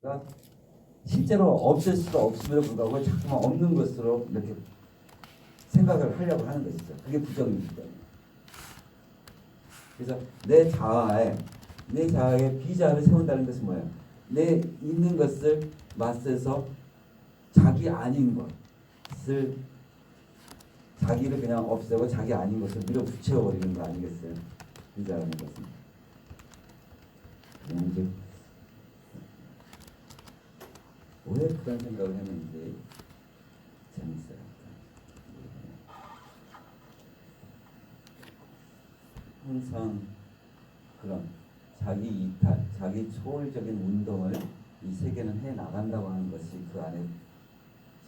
그러니까 실제로 없을 수가 없음에도 불구하고 자꾸만 없는 것으로 이렇게 생각을 하려고 하는 것이죠. 그게 때문에. 그래서 내 자아에 내 자아에 비자를 세운다는 것은 뭐예요? 내 있는 것을 맞서서 자기 아닌 것을 자기를 그냥 없애고 자기 아닌 것을 밀어붙여 버리는 거 아니겠어요? 비자라는 것은. 그냥 이제 왜 그런 생각을 했는지 재밌어요. 항상 그런 자기 이탈, 자기 초월적인 운동을 이 세계는 해 나간다고 하는 것이 그 안에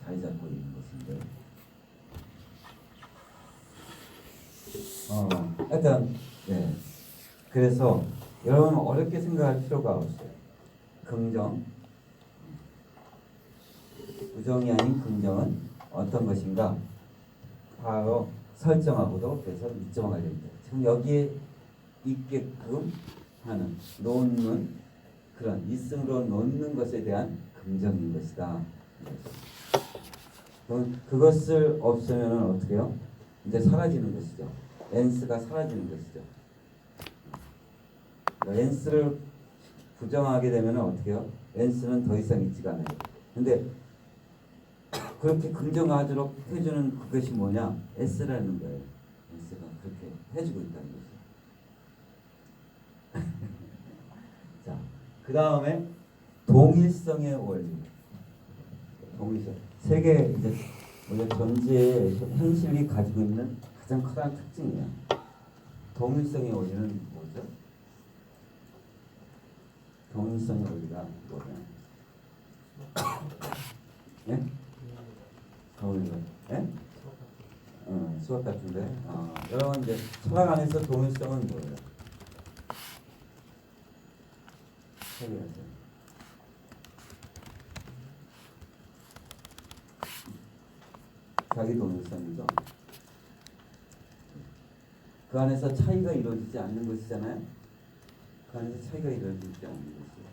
자리 잡고 있는 것인데. 어, 하여튼, 네. 그래서 여러분 어렵게 생각할 필요가 없어요. 긍정, 부정이 아닌 긍정은 어떤 것인가? 바로 설정하고도 그래서 이점화 관련돼. 지금 여기에 있게끔 하는 놓는 그런 있음으로 놓는 것에 대한 긍정인 것이다. 그럼 그것을 없애면 어떻게 해요? 이제 사라지는 것이죠. 엔스가 사라지는 것이죠. 엔스를 부정하게 되면 어떻게 해요? 엔스는 더 이상 있지가 않아요. 근데 그렇게 긍정하도록 해주는 그것이 뭐냐? S라는 거예요. S가 그렇게 해주고 있다는 거죠. 자, 그 다음에 동일성의 원리. 동일성. 세계 이제 우리 전체의 현실이 가지고 있는 가장 커다란 특징이에요. 동일성의 원리는 뭐죠? 동일성의 원리가 뭐냐? 예? 동일성. 예? 어, 수학 같은데. 어, 여러분 이제 철학 안에서 동일성은 뭐예요? 세계에서. 자기 동일성이죠. 그 안에서 차이가 이루어지지 않는 것이잖아요. 그 안에서 차이가 이루어지지 않는 것이에요.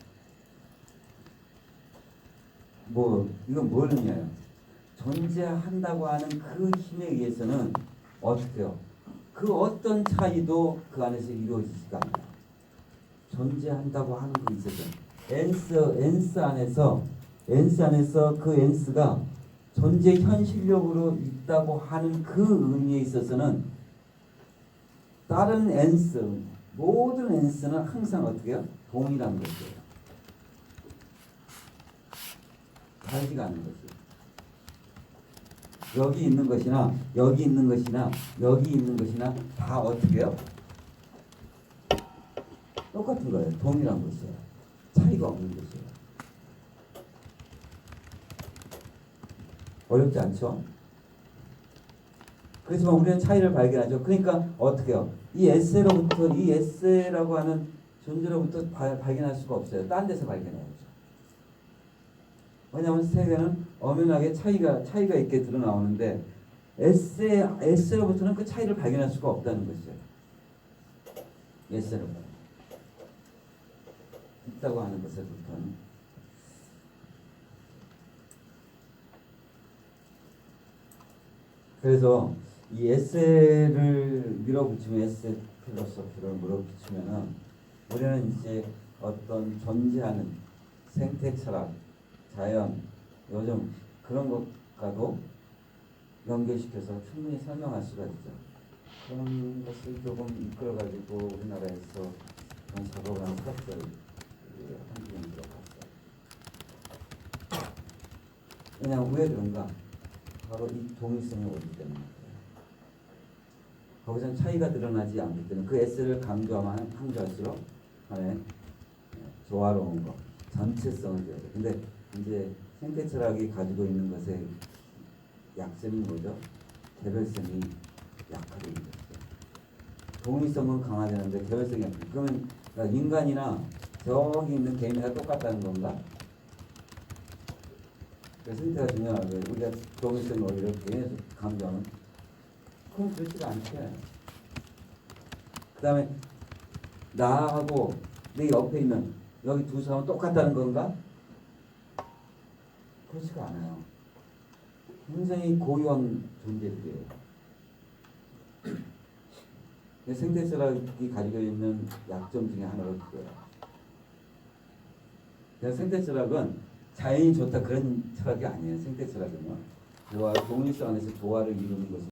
뭐 이건 뭘 의미해요? 존재한다고 하는 그 힘에 의해서는 어떻게요? 그 어떤 차이도 그 안에서 이루어지지가 않아요. 존재한다고 하는 그 있어서 엔스 엔스 안에서 엔스 안에서 그 엔스가 존재 현실력으로 있다고 하는 그 의미에 있어서는 다른 엔스 모든 엔스는 항상 어떻게 해요? 동일한 것이에요. 다르지가 않은 것이에요. 여기 있는 것이나 여기 있는 것이나 여기 있는 것이나 다 어떻게 해요? 똑같은 거예요. 동일한 것이에요. 차이가 없는 것이에요. 어렵지 않죠? 그렇지만 우리는 차이를 발견하죠. 그러니까 어떻게 해요? 이 에세로부터 이 에세라고 하는 존재로부터 발, 발견할 수가 없어요. 딴 데서 발견해야죠. 왜냐하면 세계는 엄연하게 차이가 차이가 있게 드러나오는데 에세 에세로부터는 그 차이를 발견할 수가 없다는 것이에요. 에세로부터 있다고 하는 것에부터는 그래서 이 에세를 밀어붙이면 에세 필로소피를 밀어붙이면은 우리는 이제 어떤 존재하는 생태 철학, 자연, 요즘 그런 것과도 연결시켜서 충분히 설명할 수가 있죠. 그런 것을 조금 이끌어가지고 우리나라에서 그런 작업을 하는 학자들 한국인 들어갔어요. 왜냐하면 왜 그런가? 바로 이 동일성의 원리 때문에. 거기서 차이가 드러나지 않기 때문에 그 S를 강조하면 강조할수록 안에 조화로운 거, 전체성을 줘야 돼. 근데 이제 생태 철학이 가지고 있는 것의 약점이 뭐죠? 개별성이 약하게 있죠. 동일성은 강화되는데 개별성이 약해. 그러면 인간이나 저기 있는 개미가 똑같다는 건가? 그래서 생태가 중요하고 우리가 동일성을 오히려 계속 강조하면 그건 그렇지가 않게. 그 다음에 나하고 내 옆에 있는 여기 두 사람은 똑같다는 건가? 그렇지가 않아요. 굉장히 고유한 존재들이에요. 생태철학이 가지고 있는 약점 중에 하나가 그거예요. 생태철학은 자연이 좋다 그런 철학이 아니에요. 생태철학은요. 조화, 동일성 안에서 조화를 이루는 것이